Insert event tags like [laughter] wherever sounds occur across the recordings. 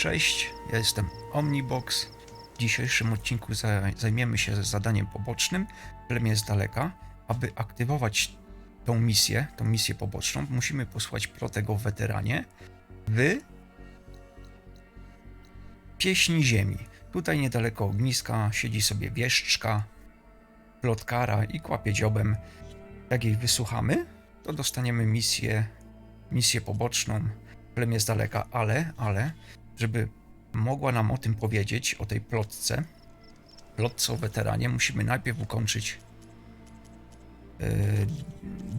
Cześć, ja jestem Omnibox. W dzisiejszym odcinku za- zajmiemy się zadaniem pobocznym Plemię z daleka. Aby aktywować tą misję, tą misję poboczną, musimy posłać protego weteranie w Pieśni Ziemi. Tutaj niedaleko ogniska siedzi sobie wieszczka, plotkara i kłapie dziobem. Jak jej wysłuchamy, to dostaniemy misję, misję poboczną plemię z daleka, ale, ale, żeby mogła nam o tym powiedzieć, o tej plotce, plotce o weteranie, musimy najpierw ukończyć yy,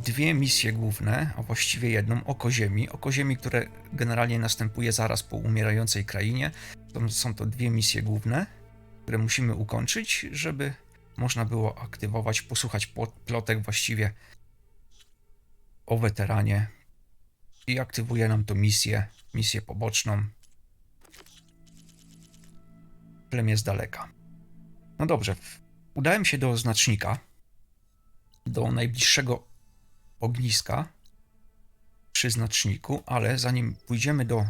dwie misje główne, a właściwie jedną, Oko Ziemi. Oko Ziemi, które generalnie następuje zaraz po umierającej krainie. To, są to dwie misje główne, które musimy ukończyć, żeby można było aktywować, posłuchać plotek właściwie o weteranie i aktywuje nam to misję, misję poboczną. Plemię z daleka. No dobrze, udałem się do znacznika, do najbliższego ogniska przy znaczniku, ale zanim pójdziemy do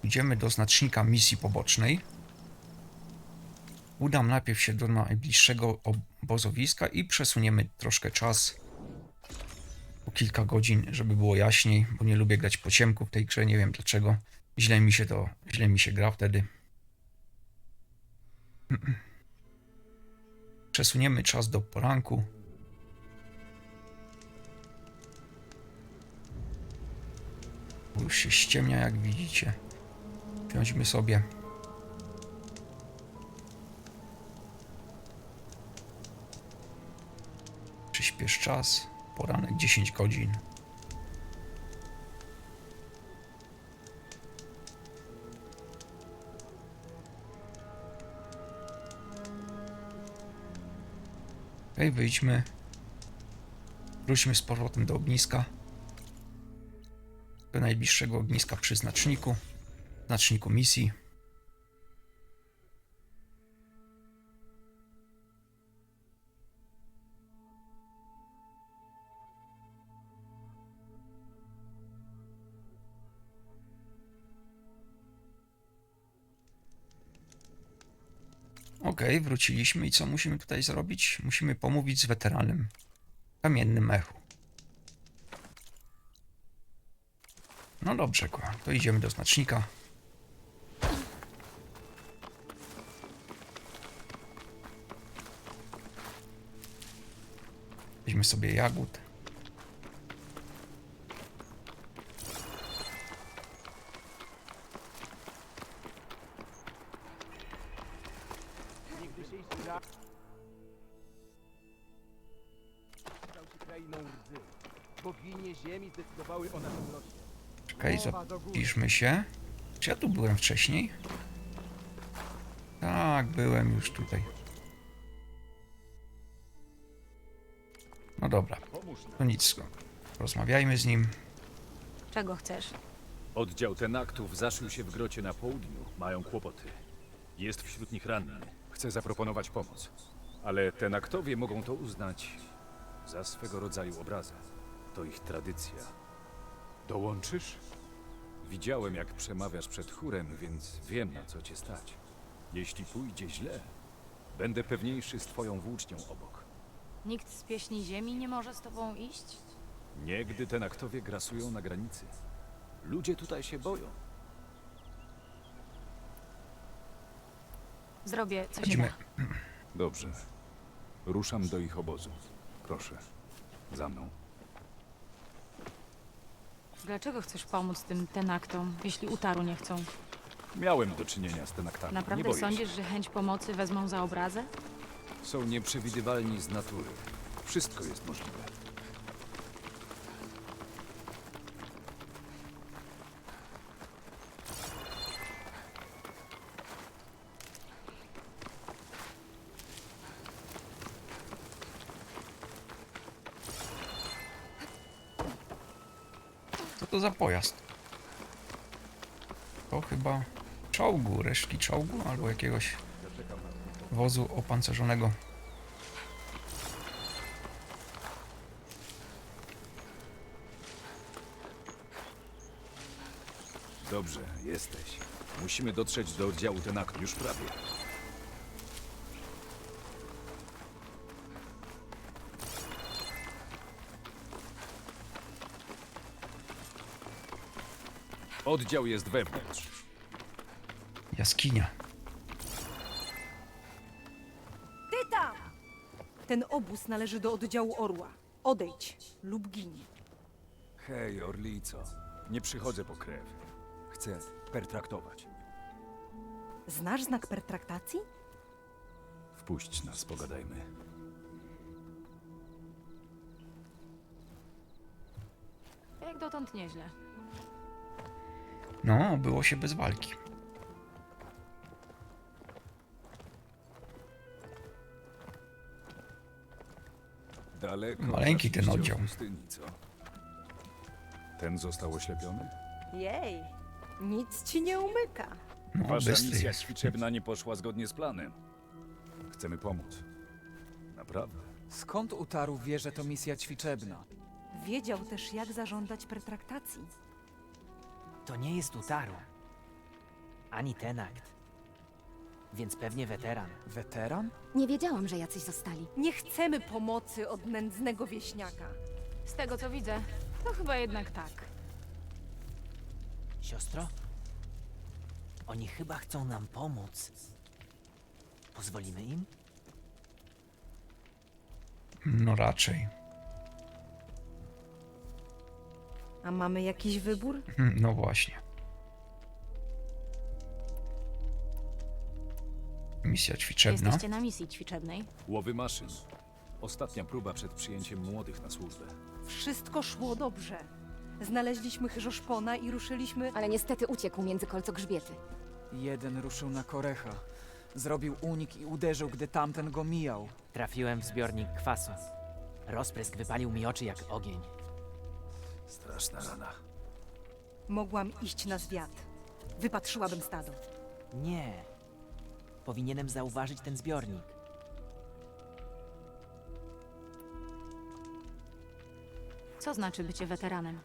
pójdziemy do znacznika misji pobocznej, udam najpierw się do najbliższego obozowiska i przesuniemy troszkę czas o kilka godzin, żeby było jaśniej, bo nie lubię grać po ciemku w tej grze, nie wiem dlaczego. Źle mi się to, źle mi się gra wtedy. [clears throat] Przesuniemy czas do poranku. Już się ściemnia, jak widzicie. Wsiądźmy sobie. Przyspiesz czas. Poranek 10 godzin. Okej, wyjdźmy. Wróćmy z powrotem do ogniska. Do najbliższego ogniska przy znaczniku. Znaczniku misji. Okej, wróciliśmy i co musimy tutaj zrobić? Musimy pomówić z weteranem. Kamiennym echu. No dobrze, to idziemy do znacznika. Weźmy sobie jagód. Zapiszmy się. Czy ja tu byłem wcześniej? Tak, byłem już tutaj. No dobra, to nic. Rozmawiajmy z nim. Czego chcesz? Oddział Tenaktów zaszył się w grocie na południu. Mają kłopoty. Jest wśród nich ranny. Chce zaproponować pomoc. Ale Tenaktowie mogą to uznać za swego rodzaju obrazę. To ich tradycja. Dołączysz? Widziałem, jak przemawiasz przed chórem, więc wiem, na co cię stać. Jeśli pójdzie źle, będę pewniejszy z twoją włócznią obok. Nikt z pieśni ziemi nie może z tobą iść? Niegdy Tenaktowie grasują na granicy. Ludzie tutaj się boją. Zrobię co się Chodźmy. da. Dobrze. Ruszam do ich obozu. Proszę. Za mną. Dlaczego chcesz pomóc tym tenaktom, jeśli utaru nie chcą? Miałem do czynienia z tenaktami. nie Naprawdę boję sądzisz, że chęć pomocy wezmą za obrazę? się. Są nieprzewidywalni z natury. Wszystko jest możliwe. Za pojazd? To chyba czołgu, resztki czołgu albo jakiegoś wozu opancerzonego. Dobrze, jesteś. Musimy dotrzeć do oddziału Tenaktu już prawie. Oddział jest wewnątrz. Jaskinia. Ty tam! Ten obóz należy do oddziału Orła. Odejdź lub giń. Hej, Orlico. Nie przychodzę po krew. Chcę pertraktować. Znasz znak pertraktacji? Wpuść nas, pogadajmy. Jak dotąd nieźle. No, było się bez walki. Daleko. Maleńki ten oddział. od Pustyni, co? Ten został oślepiony? Jej, nic ci nie umyka. No, Wasza misja ćwiczebna nie poszła zgodnie z planem. Chcemy pomóc. Naprawdę. Skąd Utaru wie, że to misja ćwiczebna? Wiedział też, jak zażądać pertraktacji. To nie jest Utaru. Ani Tenakt. Więc pewnie weteran. Weteran? Nie wiedziałam, że jacyś zostali. Nie chcemy pomocy od nędznego wieśniaka. Z tego co widzę, to chyba jednak tak. Siostro? Oni chyba chcą nam pomóc. Pozwolimy im? No raczej. A mamy jakiś wybór? Hmm, No właśnie. Misja ćwiczebna. Jesteście na misji ćwiczebnej. Łowy maszyn. Ostatnia próba przed przyjęciem młodych na służbę. Wszystko szło dobrze. Znaleźliśmy chyżoszpona i ruszyliśmy... Ale niestety uciekł między kolcogrzbiety. Jeden ruszył na Korecha. Zrobił unik i uderzył, gdy tamten go mijał. Trafiłem w zbiornik kwasu. Rozprysk wypalił mi oczy jak ogień. Straszna rana. Mogłam iść na zwiat. Wypatrzyłabym stado. Nie. Powinienem zauważyć ten zbiornik. Co znaczy bycie weteranem?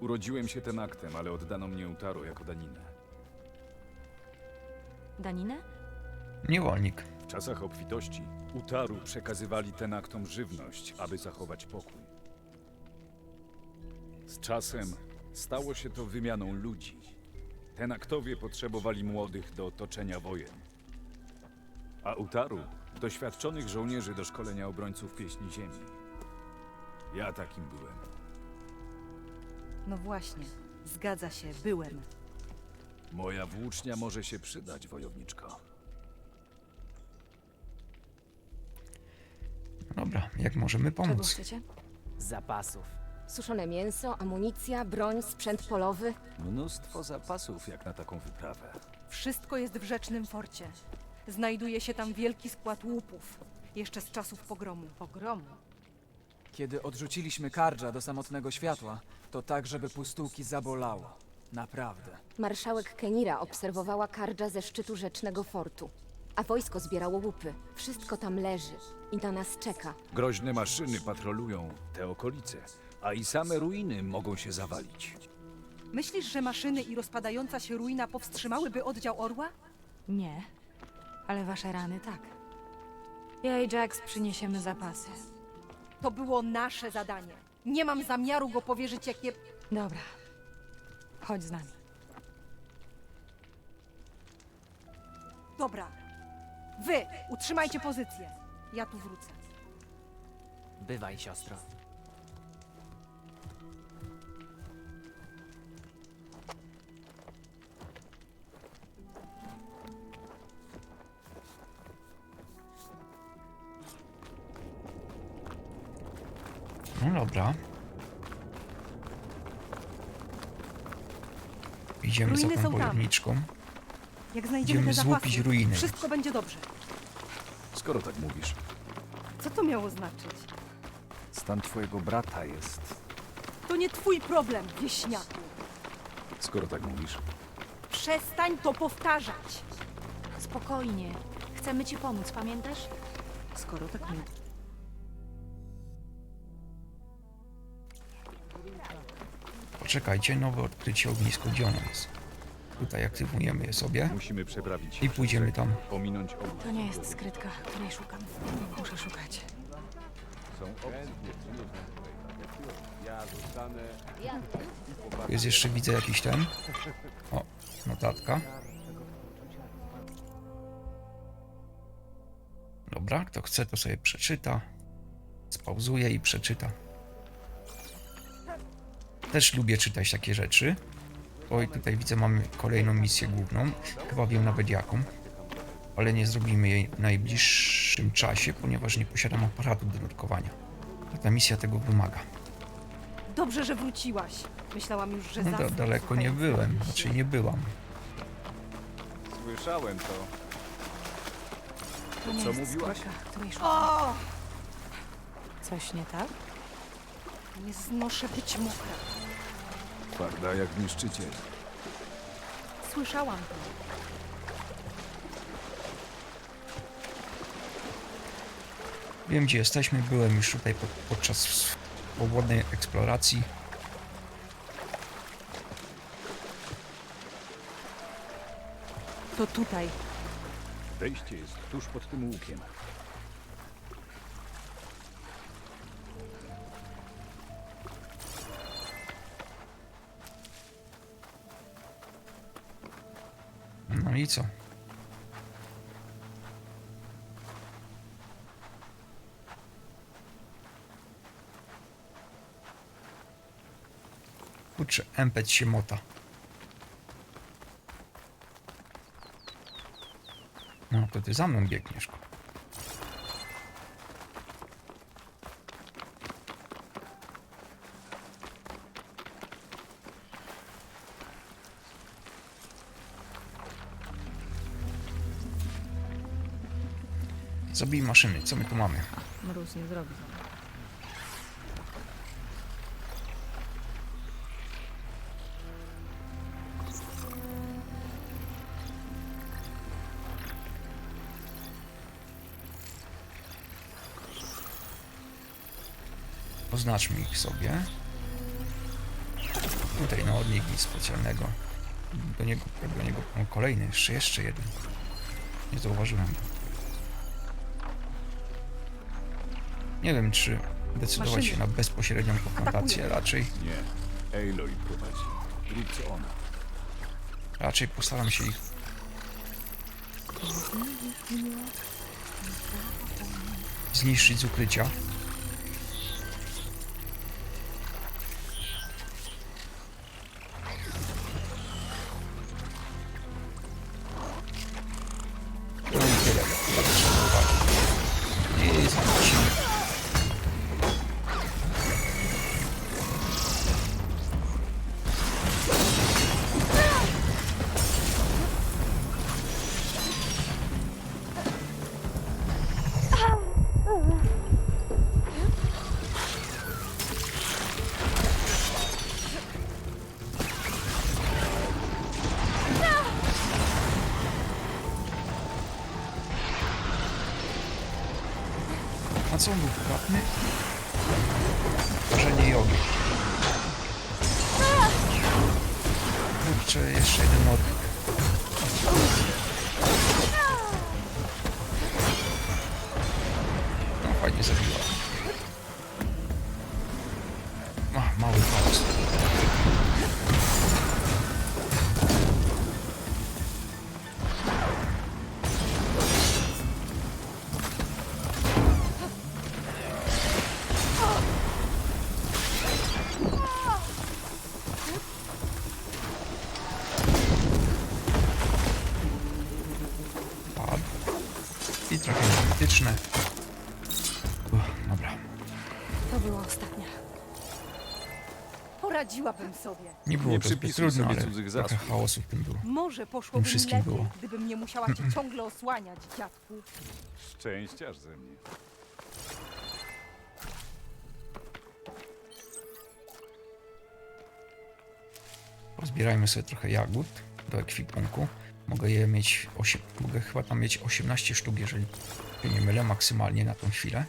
Urodziłem się ten aktem, ale oddano mnie Utaru jako daninę. Daninę? Niewolnik. W czasach obfitości Utaru przekazywali ten aktom żywność, aby zachować pokój. Z czasem stało się to wymianą ludzi. Tenaktowie potrzebowali młodych do toczenia wojen. A Utaru doświadczonych żołnierzy do szkolenia obrońców pieśni ziemi. Ja takim byłem. No właśnie, zgadza się, byłem. Moja włócznia może się przydać, wojowniczko. Dobra, jak możemy Czego pomóc? chcecie? Zapasów. Suszone mięso, amunicja, broń, sprzęt polowy. Mnóstwo zapasów jak na taką wyprawę. Wszystko jest w rzecznym forcie. Znajduje się tam wielki skład łupów. Jeszcze z czasów pogromu. Pogromu. Kiedy odrzuciliśmy Kardża do samotnego światła, to tak, żeby pustułki zabolało. Naprawdę. Marszałek Kenira obserwowała Kardża ze szczytu rzecznego fortu. A wojsko zbierało łupy. Wszystko tam leży i na nas czeka. Groźne maszyny patrolują te okolice, a i same ruiny mogą się zawalić. Myślisz, że maszyny i rozpadająca się ruina powstrzymałyby oddział Orła? Nie. Ale wasze rany tak. Ja i Jax przyniesiemy zapasy. To było nasze zadanie. Nie mam zamiaru go powierzyć jakie... Dobra. Chodź z nami. Dobra. Wy, utrzymajcie pozycję. Ja tu wrócę. Bywaj, siostro. Dobra. Idziemy za Ruiny tą są tam. wojowniczką. Jak znajdziemy Idziemy te zapasy, złupić ruiny. wszystko będzie dobrze. Skoro tak mówisz, Co to miało znaczyć? stan twojego brata jest. To nie twój problem, wieśniaku. Skoro tak mówisz, Przestań to powtarzać. Spokojnie. Chcemy ci pomóc, pamiętasz? Skoro tak mówisz. Poczekajcie, nowe odkrycie ognisko. Gdzie ono jest? Tutaj aktywujemy je sobie. Musimy przeprawić I pójdziemy tam. Pominąć obóz. To nie jest skrytka, której szukam. Muszę szukać. Są obcy. Ja zostanę Tu jest jeszcze, widzę jakiś ten. O, notatka. Dobra, kto chce, to sobie przeczyta. Spauzuje i przeczyta. Też lubię czytać takie rzeczy. Oj, tutaj widzę, mamy kolejną misję główną. Chyba wiem nawet jaką. Ale nie zrobimy jej w najbliższym czasie, ponieważ nie posiadam aparatu do nurkowania. A ta misja tego wymaga. Dobrze, że wróciłaś. Myślałam już, że No, da, zasnę, daleko nie słuchając byłem, znaczy nie byłam. Słyszałem to. To nie co jest mówiłaś? której szukam. Coś nie tak? Nie znoszę być mokra. Twarda jak niszczyciel. Słyszałam to. Wiem gdzie jesteśmy, byłem już tutaj pod, podczas swobodnej eksploracji. To tutaj. Wejście jest tuż pod tym łukiem. I co? Kurczę, empet się mota. No to ty za mną biegniesz. Zabij maszyny, co my tu mamy? Mróz nie zrobi. Oznaczmy ich sobie. Tutaj na odnik nic specjalnego. Do niego, do niego kolejny, jeszcze, jeszcze jeden. Nie zauważyłem. Nie wiem, czy decydować Maszyny. się na bezpośrednią konfrontację. Raczej, Nie. Aloy prowadzi. Rób co ona. raczej postaram się ich zniszczyć z ukrycia. A co on był płatny? Parzenie jogi. Kurczę, jeszcze jeden odwyk. No fajnie zabiła. Sobie. Nie było Nie to zbyt przypisuj trudno, sobie ale cudzych trochę zasług. chaosu w tym było. Może poszłoby mi wszystkim lepiej, było. gdybym nie musiała cię [clears throat] ciągle osłaniać, dziadku. Szczęściarz ze mnie. Pozbierajmy sobie trochę jagód do ekwipunku. Mogę je mieć, osiem, mogę chyba tam mieć 18 sztuk, jeżeli się nie mylę, maksymalnie na tą chwilę.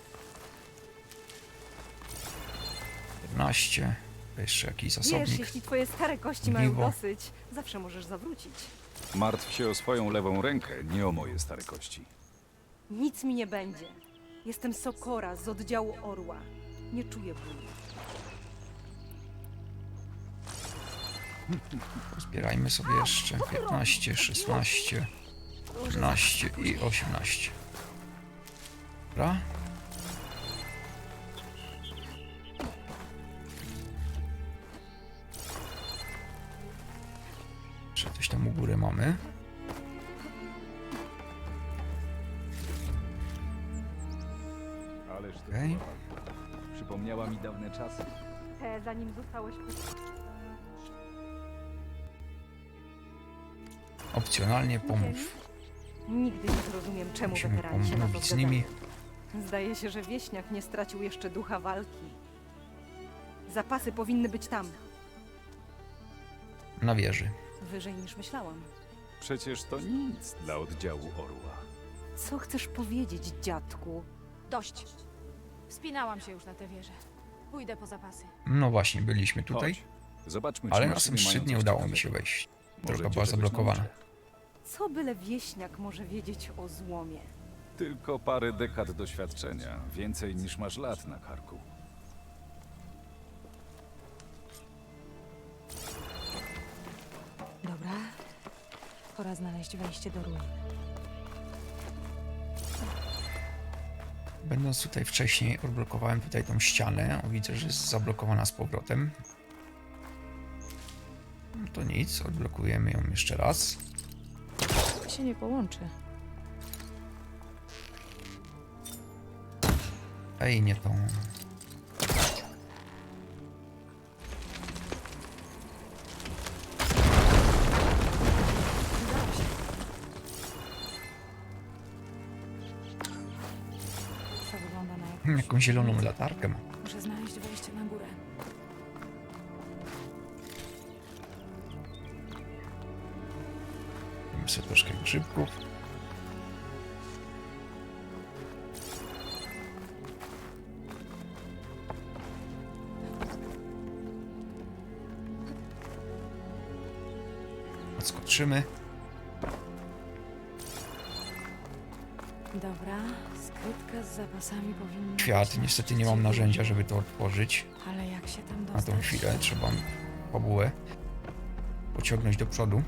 15, To jeszcze jakiś Wiesz, zasobnik. jeśli twoje stare kości mają Ogniwo. dosyć, zawsze możesz zawrócić. Martw się o swoją lewą rękę, nie o moje stare kości. Nic mi nie będzie. Jestem Sokora z oddziału Orła. Nie czuję bólu. [laughs] Zbierajmy sobie jeszcze 15, 16, 17 i 18. Dobra. Ależ to Okej. była walka. Przypomniała mi dawne czasy. Te, zanim zostałeś Opcjonalnie pomów. Nigdy nie zrozumiem, czemu Musimy weterani się na to pomówić z zgadzają. nimi. Zdaje się, że wieśniak nie stracił jeszcze ducha walki. Zapasy powinny być tam, Na wieży. wyżej niż myślałam. Przecież to nic dla oddziału Orła. Co chcesz powiedzieć, dziadku? Dość. Wspinałam się już na tę wieżę. Pójdę po zapasy. No właśnie, byliśmy tutaj, Chodź. Zobaczmy, czy ale na maszyny mają szczyt nie coś udało mi się wejść. Może Droga cię była czegoś zablokowana. nauczę. Co byle wieśniak może wiedzieć o złomie? Tylko parę dekad doświadczenia, więcej niż masz lat na karku. Dobra. Pora znaleźć wejście do ruin. Będąc tutaj wcześniej, odblokowałem tutaj tą ścianę. O, widzę, że jest zablokowana z powrotem. No to nic, odblokujemy ją jeszcze raz. To się nie połączy. Ej, nie tą. Zieloną latarkę mam. Muszę znaleźć wejście na górę. Mamy sobie troszkę grzybków. Odskoczymy. Dobra, skrytka z zapasami powinna... Kwiat. być na Niestety nie mam narzędzia, żeby to otworzyć. Ale jak się tam Na dostać? tą chwilę trzeba fabułę pociągnąć do przodu.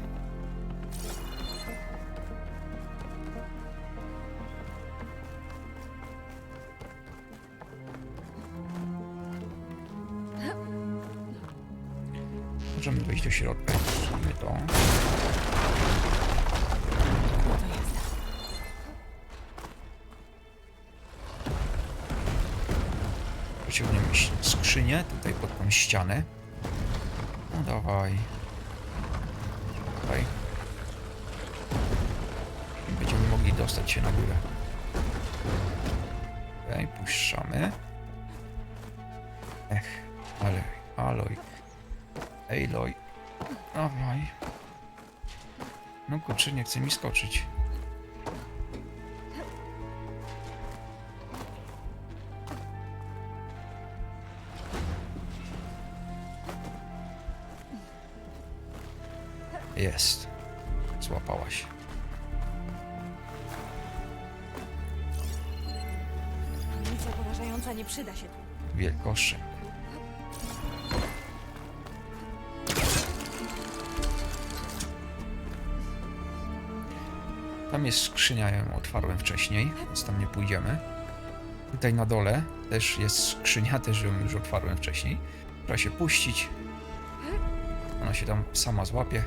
Ścianę. No dawaj. Tutaj. I będziemy mogli dostać się na górę. Okej, puszczamy. Ech, ale, aloj. Ejloj. Dawaj. No kurczę, nie chce mi skoczyć. Jest. Złapałaś. Amunicja porażająca nie przyda się tu. Wielkoszek. Tam jest skrzynia, ja ją otwarłem wcześniej, więc tam nie pójdziemy. Tutaj na dole też jest skrzynia, też ją już otwarłem wcześniej. Trzeba się puścić. Ona się tam sama złapie.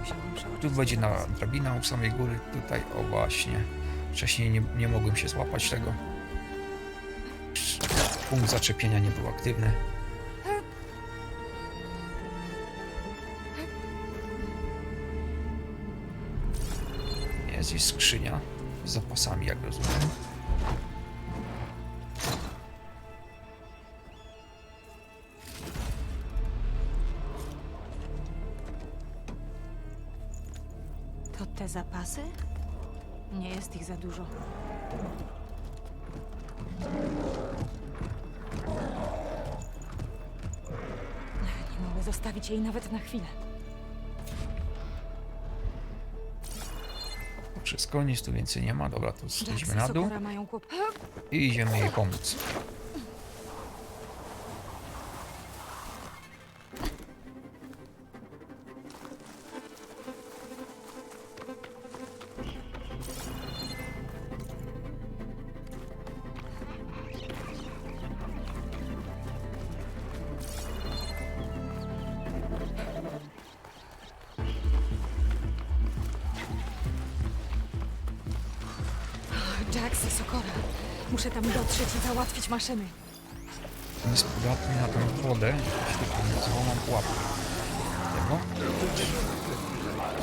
Już tu będzie na drabina u samej góry, tutaj, o właśnie. Wcześniej nie, nie mogłem się złapać tego. Punkt zaczepienia nie był aktywny. Jest i skrzynia z zapasami, jak rozumiem. Zapasy? Nie jest ich za dużo. mogę zostawić jej nawet na chwilę. Wszystko, nic tu więcej nie ma. Dobra, to zjedźmy na dół Sokora mają kłop... i idziemy jej pomóc. Maszyny. Jest podatny na tą wodę. Świetnie, złamam pułapkę. Tego?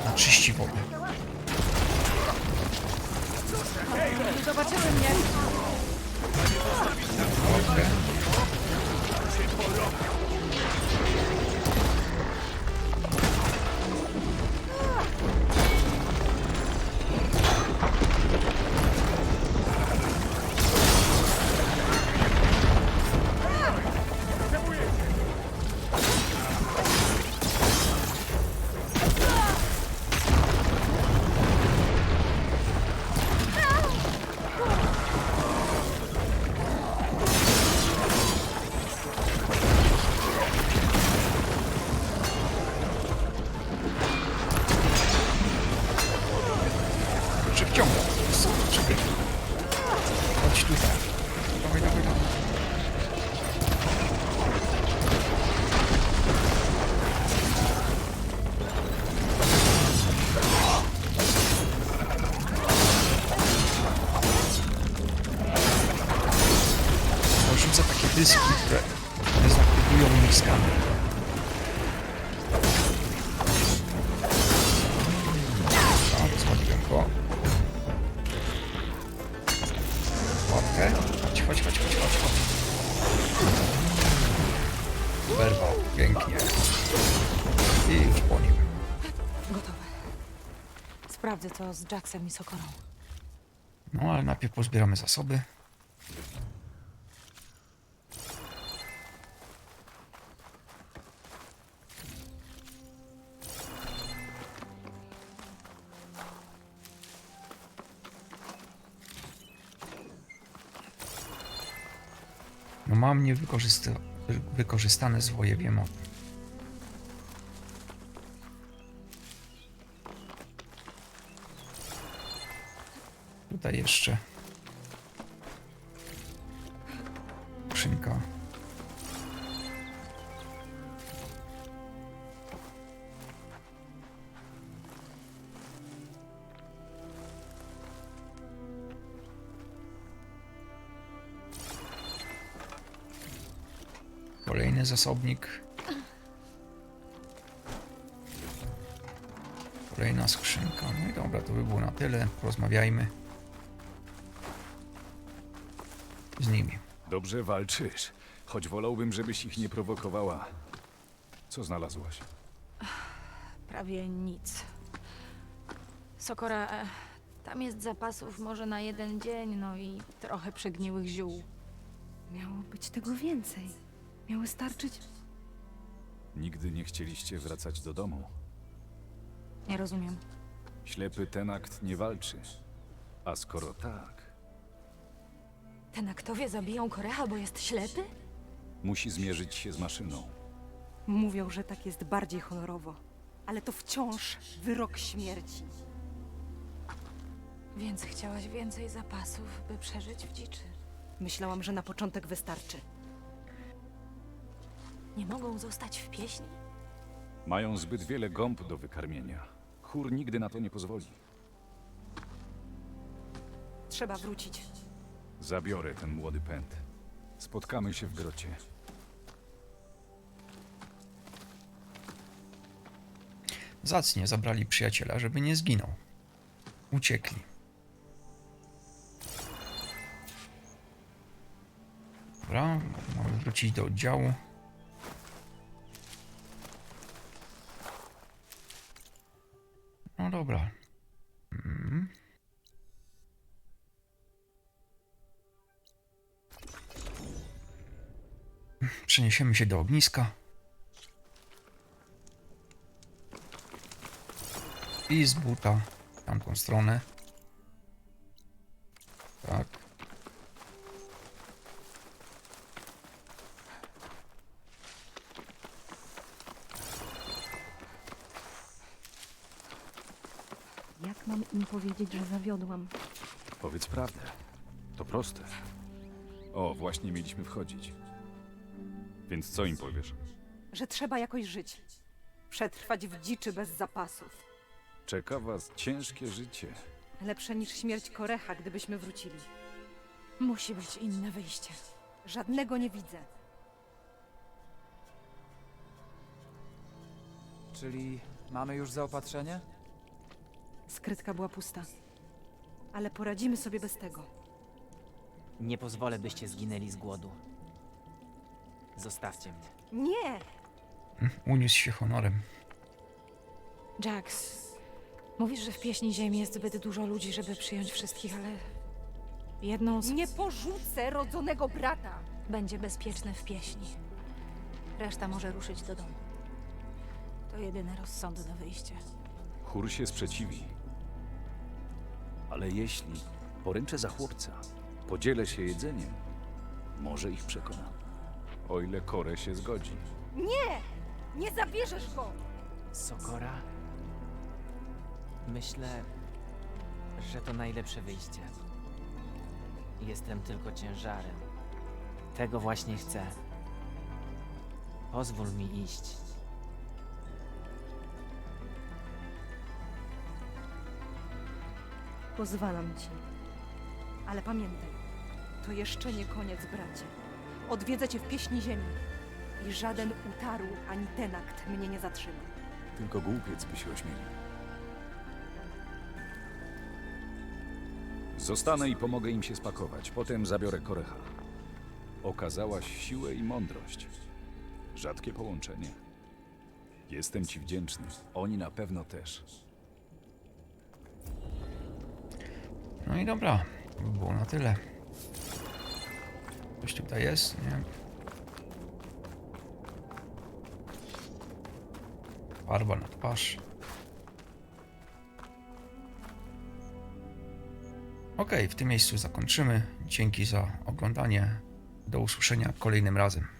Na czyści wodę. Zobaczymy mnie. Sprawdzę to z Jaxem i Sokorą. No, ale najpierw pozbieramy zasoby. No mam niewykorzysta wykorzystane zwoje, wiem. Tutaj jeszcze skrzynka. Kolejny zasobnik. Kolejna skrzynka. No i dobra, to by było na tyle. Porozmawiajmy nimi. Dobrze walczysz, choć wolałbym, żebyś ich nie prowokowała. Co znalazłaś? Prawie nic. Sokora, e, tam jest zapasów może na jeden dzień, no i trochę przegniłych ziół. Miało być tego więcej. Miały starczyć. Nigdy nie chcieliście wracać do domu. Nie rozumiem. Ślepy ten akt nie walczy. A skoro tak, Ten aktowie zabiją Koreha, bo jest ślepy? musi zmierzyć się z maszyną. Mówią, że tak jest bardziej honorowo. Ale to wciąż wyrok śmierci. Więc chciałaś więcej zapasów, by przeżyć w dziczy. Myślałam, że na początek wystarczy. Nie mogą zostać w pieśni? Mają zbyt wiele gąb do wykarmienia. Chór nigdy na to nie pozwoli. Trzeba wrócić. Zabiorę ten młody pęd. Spotkamy się w grocie. Zacnie zabrali przyjaciela, żeby nie zginął. Uciekli. Dobra, mamy wrócić do oddziału. No dobra. Mm. przeniesiemy się do ogniska. I z buta w tamtą stronę. Tak. Jak mam im powiedzieć, że zawiodłam? Powiedz prawdę. To proste. O, właśnie mieliśmy wchodzić. Więc co im powiesz? Że trzeba jakoś żyć. Przetrwać w dziczy bez zapasów. Czeka was ciężkie życie. Lepsze niż śmierć Korecha, gdybyśmy wrócili. Musi być inne wyjście. Żadnego nie widzę. Czyli mamy już zaopatrzenie? Skrytka była pusta. Ale poradzimy sobie bez tego. Nie pozwolę, byście zginęli z głodu. Zostawcie mnie. Nie! Uniósł się honorem. Jax, mówisz, że w pieśni ziemi jest zbyt dużo ludzi, żeby przyjąć wszystkich, ale jedną z Nie porzucę rodzonego brata! będzie bezpieczne w pieśni. Reszta może ruszyć do domu. To jedyne rozsądne wyjście. Chór się sprzeciwi. Ale jeśli poręczę za chłopca, podzielę się jedzeniem, może ich przekona. O ile Kore się zgodzi. Nie! Nie zabierzesz go! Sokora? Myślę, że to najlepsze wyjście. Jestem tylko ciężarem. Tego właśnie chcę. Pozwól mi iść. Pozwalam ci. Ale pamiętaj, to jeszcze nie koniec, bracie. Odwiedzę cię w pieśni ziemi. I żaden utaru ani tenakt mnie nie zatrzyma. Tylko głupiec by się ośmielił. Zostanę i pomogę im się spakować. Potem zabiorę Korecha. Okazałaś siłę i mądrość. Rzadkie połączenie. Jestem ci wdzięczny. Oni na pewno też. No i dobra, to by było na tyle. Coś tutaj jest, nie? Farba na twarz. Ok, w tym miejscu zakończymy. Dzięki za oglądanie. Do usłyszenia kolejnym razem.